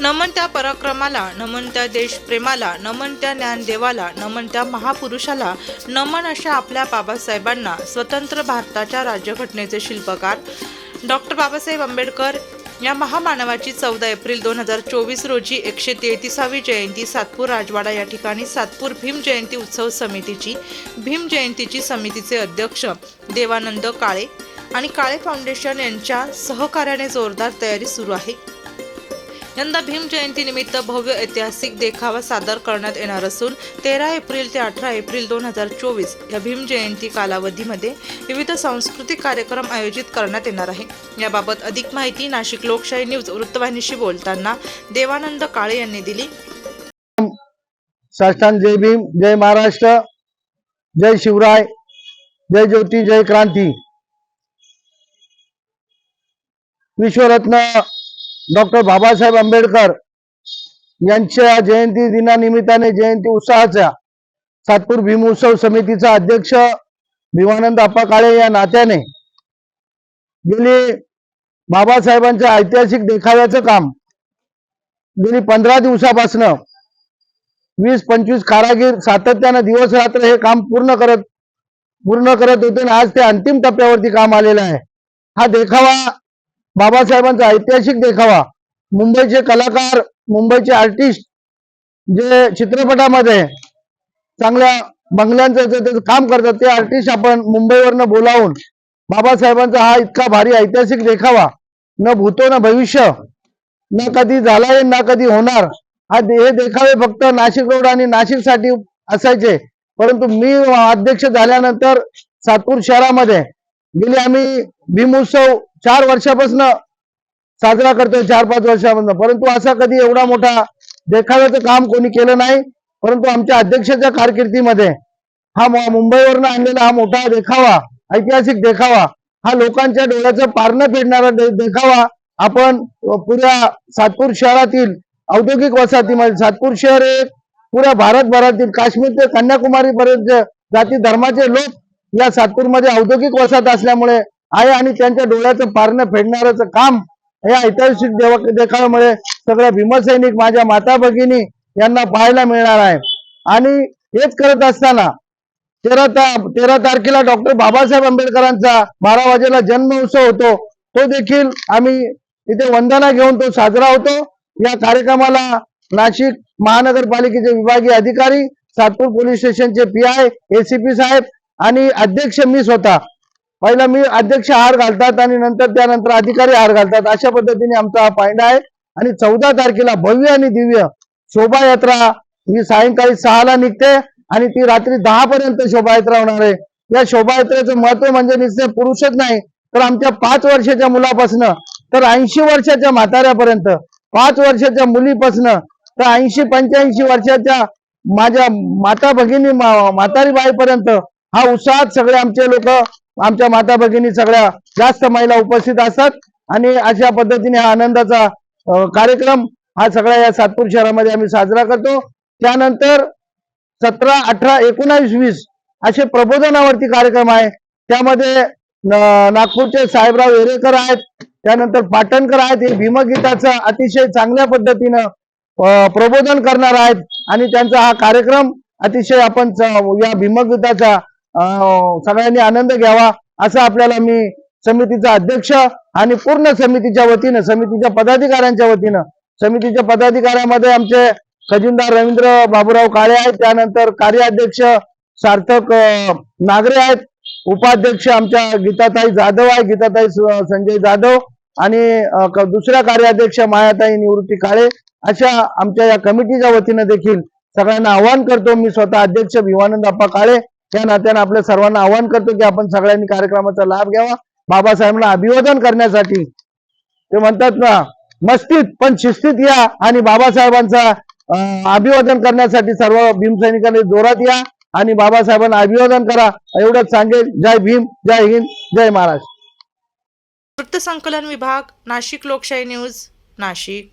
नमन त्या पराक्रमाला नमन त्या देशप्रेमाला नमन त्या ज्ञानदेवाला नमन त्या महापुरुषाला नमन अशा आपल्या बाबासाहेबांना स्वतंत्र भारताच्या राज्यघटनेचे शिल्पकार डॉक्टर बाबासाहेब आंबेडकर या महामानवाची चौदा एप्रिल दोन हजार चोवीस रोजी एकशे तेहतीसावी जयंती सातपूर राजवाडा या ठिकाणी सातपूर भीम जयंती उत्सव समितीची भीम जयंतीची समितीचे अध्यक्ष देवानंद काळे आणि काळे फाउंडेशन यांच्या सहकार्याने जोरदार तयारी सुरू आहे. यंदा भीम जयंती निमित्त भव्य ऐतिहासिक देखावा सादर करण्यात येणार असून तेरा एप्रिल ते अठरा एप्रिल दोन हजार चोवीस या भीम जयंती कालावधीमध्ये विविध सांस्कृतिक कार्यक्रम आयोजित करण्यात येणार आहे. याबाबत अधिक माहिती नाशिक लोकशाही न्यूज वृत्तवाहिनीशी बोलताना देवानंद काळे यांनी दिली. साष्टांग जय भीम जय महाराष्ट्र जय शिवराय जय ज्योती जय क्रांती. विश्वरत्न डॉक्टर बाबासाहेब आंबेडकर यांच्या जयंती दिनानिमित्ताने जयंती उत्साहाच्या सातपूर भीमोत्सव समितीचा अध्यक्ष भीमानंद आप्पा काळे या नात्याने गेली बाबासाहेबांच्या ऐतिहासिक देखाव्याचं काम गेली पंधरा दिवसापासनं वीस पंचवीस कारागीर सातत्यानं दिवस रात्र हे काम पूर्ण करत पूर्ण करत होते आणि आज ते अंतिम टप्प्यावरती काम आलेलं आहे. हा देखावा बाबासाहेबांचा ऐतिहासिक देखावा. मुंबईचे कलाकार मुंबईचे आर्टिस्ट जे चित्रपटामध्ये चांगल्या बंगल्यांचं जे- काम करतात ते आर्टिस्ट आपण मुंबईवरनं बोलावून बाबासाहेबांचा हा इतका भारी ऐतिहासिक देखावा न भूतो न भविष्य न कधी झालाय ना कधी होणार हा हे देखावे फक्त नाशिक रोड आणि नाशिकसाठी असायचे. परंतु मी अध्यक्ष झाल्यानंतर सातपूर शहरामध्ये गेली. आम्ही भीमोत्सव चार वर्षापासून साजरा करतोय चार पाच वर्षापासून. परंतु असा कधी एवढा मोठा देखाव्याचं काम कोणी केलं नाही परंतु आमच्या अध्यक्षाच्या कारकिर्दीमध्ये हा मुंबईवरनं आणलेला हा मोठा देखावा ऐतिहासिक देखावा हा लोकांच्या डोळ्याचं पारणं फेडणारा देखावा आपण पुऱ्या सातपूर शहरातील औद्योगिक वसाहतीमध्ये सातपूर शहर हे पुऱ्या भारतभरातील काश्मीर ते कन्याकुमारी पर्यंत जाती धर्माचे लोक या सातपूरमध्ये औद्योगिक वसाहत असल्यामुळे आहे आणि त्यांच्या डोळ्याचं पारणं फेडणाऱ्याचं काम या ऐतिहासिक देवा- देखाव्यामुळे सगळ्या भीमसैनिक माझ्या माता भगिनी यांना पाहायला मिळणार आहे. आणि हेच करत असताना तेरा ता तेरा तारखेला डॉक्टर बाबासाहेब आंबेडकरांचा बारा वाजेला जन्म उत्सव होतो तो देखील आम्ही इथे वंदना घेऊन तो साजरा होतो. या कार्यक्रमाला नाशिक महानगरपालिकेचे विभागीय अधिकारी सातपूर पोलीस स्टेशनचे पी आय एसीपी साहेब आणि अध्यक्ष मी स्वतः. पहिला मी अध्यक्ष हार घालतात आणि नंतर त्यानंतर अधिकारी हार घालतात. अशा पद्धतीने आमचा हा पायंडा आहे. आणि चौदा तारखेला भव्य आणि दिव्य शोभायात्रा ही सायंकाळी सहाला निघते आणि ती रात्री दहा पर्यंत शोभायात्रा होणार आहे. या शोभायात्रेचं महत्त्व म्हणजे निश्चय पुरुषच नाही तर आमच्या पाच वर्षाच्या मुलापासनं तर ऐंशी वर्षाच्या म्हाताऱ्यापर्यंत पाच वर्षाच्या मुलीपासनं तर ऐंशी पंच्याऐंशी वर्षाच्या माझ्या माता भगिनी म्हातारी बाईपर्यंत हा उत्साहात सगळे आमचे लोक आमच्या माता भगिनी सगळ्या जास्त महिला उपस्थित असतात. आणि अशा पद्धतीने हा आनंदाचा कार्यक्रम हा सगळ्या या सातपूर शहरामध्ये आम्ही साजरा करतो. त्यानंतर सतरा अठरा एकोणावीस वीस असे प्रबोधनावरती कार्यक्रम आहे. त्यामध्ये नागपूरचे साहेबराव येरेकर आहेत. त्यानंतर पाटणकर आहेत. हे भीमगीताचं अतिशय चांगल्या पद्धतीनं प्रबोधन करणार आहेत. आणि त्यांचा हा कार्यक्रम अतिशय आपण च- या भीमगीताचा सगळ्यांनी आनंद घ्यावा असं आपल्याला मी समितीचा अध्यक्ष आणि पूर्ण समितीच्या वतीनं समितीच्या पदाधिकाऱ्यांच्या वतीनं समितीच्या पदाधिकाऱ्यामध्ये आमचे खजिनदार रवींद्र बाबूराव काळे आहेत त्यानंतर कार्याध्यक्ष सार्थक नागरे आहेत उपाध्यक्ष आमच्या गीताताई जाधव आहे गीताताई संजय जाधव आणि दुसऱ्या कार्याध्यक्ष मायाताई निवृत्ती काळे अशा आमच्या या कमिटीच्या वतीनं देखील सगळ्यांना आवाहन करतो. मी स्वतः अध्यक्ष भिवानंद अप्पा काळे त्या नात्यानं आपल्या सर्वांना आवाहन करतो की आपण सगळ्यांनी कार्यक्रमाचा लाभ घ्यावा. बाबासाहेबांना अभिवादन करण्यासाठी. ते म्हणतात ना मस्तीत पण शिस्तीत या आणि बाबासाहेबांचा अभिवादन करण्यासाठी सर्व भीमसैनिकांनी जोरात या आणि बाबासाहेबांना अभिवादन करा. एवढंच सांगेल. जय भीम जय हिंद जय महाराष्ट्र. वृत्तसंकलन विभाग नाशिक लोकशाही न्यूज नाशिक.